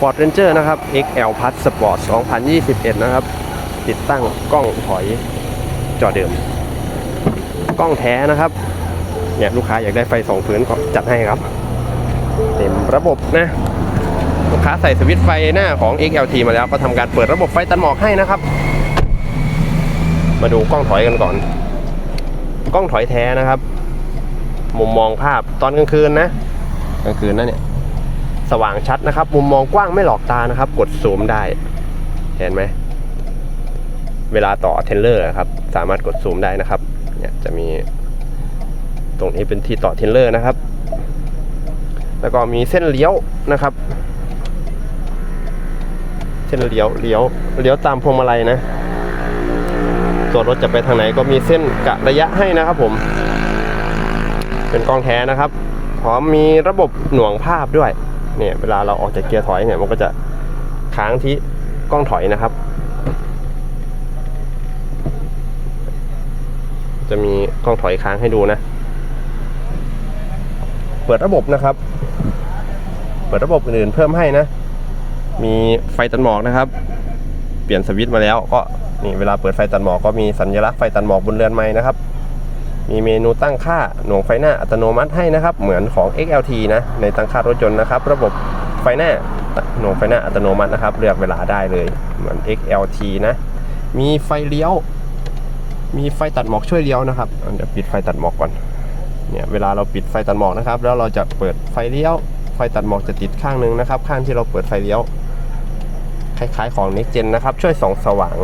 Ford Ranger นะครับ XL Plus Sport 2021 นะครับ ติดตั้งกล้องถอยจอเดิม กล้องแท้นะครับเนี่ยลูกค้าอยากได้ไฟสองพื้นก็จัดให้ครับ เต็มระบบนะ ลูกค้าใส่สวิตช์ไฟหน้าของ XLT มาแล้วก็ทำการเปิดระบบไฟตัดหมอกให้นะครับ มาดูกล้องถอยกันก่อน กล้องถอยแท้นะครับ มุมมองภาพตอนกลางคืนนะกลางคืนนะเนี่ย สว่างชัดนะครับ มุมมองกว้างไม่หลอกตานะครับ กดซูมได้ เห็นไหม เวลาต่อเทนเลอร์ครับ สามารถกดซูมได้นะครับ เนี่ยจะมี ตรงนี้เป็นที่ต่อเทนเลอร์นะครับ แล้วก็มีเส้นเลี้ยวนะครับ เส้นเลี้ยวเลี้ยวเลี้ยวตามพวงมาลัยนะตัวรถจะไปทางไหนก็มีเส้นกะระยะให้นะครับผม เป็นกล้องแท้นะครับ พร้อมมีระบบหน่วงภาพด้วย เนี่ยเวลาเราออกจากเกียร์ถอยเนี่ยมันก็จะค้างที่กล้องถอยนะครับ จะมีกล้องถอยค้างให้ดูนะ เปิดระบบนะครับ เปิดระบบอื่นๆเพิ่มให้นะ มีไฟตัดหมอกนะครับ เปลี่ยนสวิตช์มาแล้วก็นี่เวลาเปิดไฟตัดหมอกก็มีสัญลักษณ์ไฟตัดหมอกบนเรือนไม้นะครับ มีเมนูตั้งค่าหน่วงไฟหน้าอัตโนมัติให้นะครับ เหมือนของ XLT นะในตั้งค่ารถยนต์นะครับ ระบบไฟหน้าหน่วงไฟหน้าอัตโนมัตินะครับ เลือกเวลาได้เลยเหมือน XLT นะ มีไฟเลี้ยว มีไฟตัดหมอกช่วยเลี้ยวนะครับเดี๋ยวปิดไฟตัดหมอกก่อนเนี่ยเวลาเราปิดไฟตัดหมอกนะครับ แล้วเราจะเปิดไฟเลี้ยว ไฟตัดหมอกจะติดข้างหนึงนะครับ ข้างที่เราเปิดไฟเลี้ยวคล้ายๆของ Next Gen นะครับ ช่วยส่องสว่าง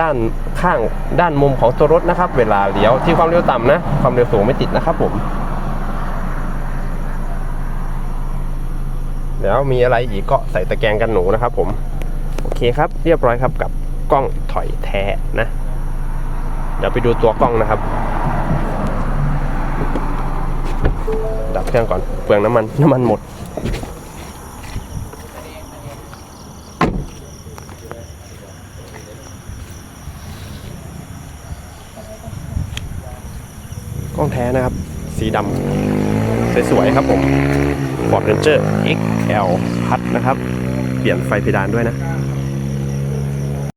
ด้านข้างด้านมุมของตัวรถนะครับ เวลาเลี้ยวที่ความเร็วต่ำนะ ความเร็วสูงไม่ติดนะครับผม แล้วมีอะไรอีกก็ใส่ตะแกรงกันหนูนะครับ ผม โอเคครับ เรียบร้อยครับกับกล้องถอยแท้นะ เดี๋ยวไปดูตัวกล้องนะครับ ดับเครื่องก่อนเปลืองน้ำมันน้ำมันหมด ล้องแท้นะครับ สีดำสวยๆครับผม Ford Ranger XL พัดนะครับ เปลี่ยนไฟเพดานด้วยนะ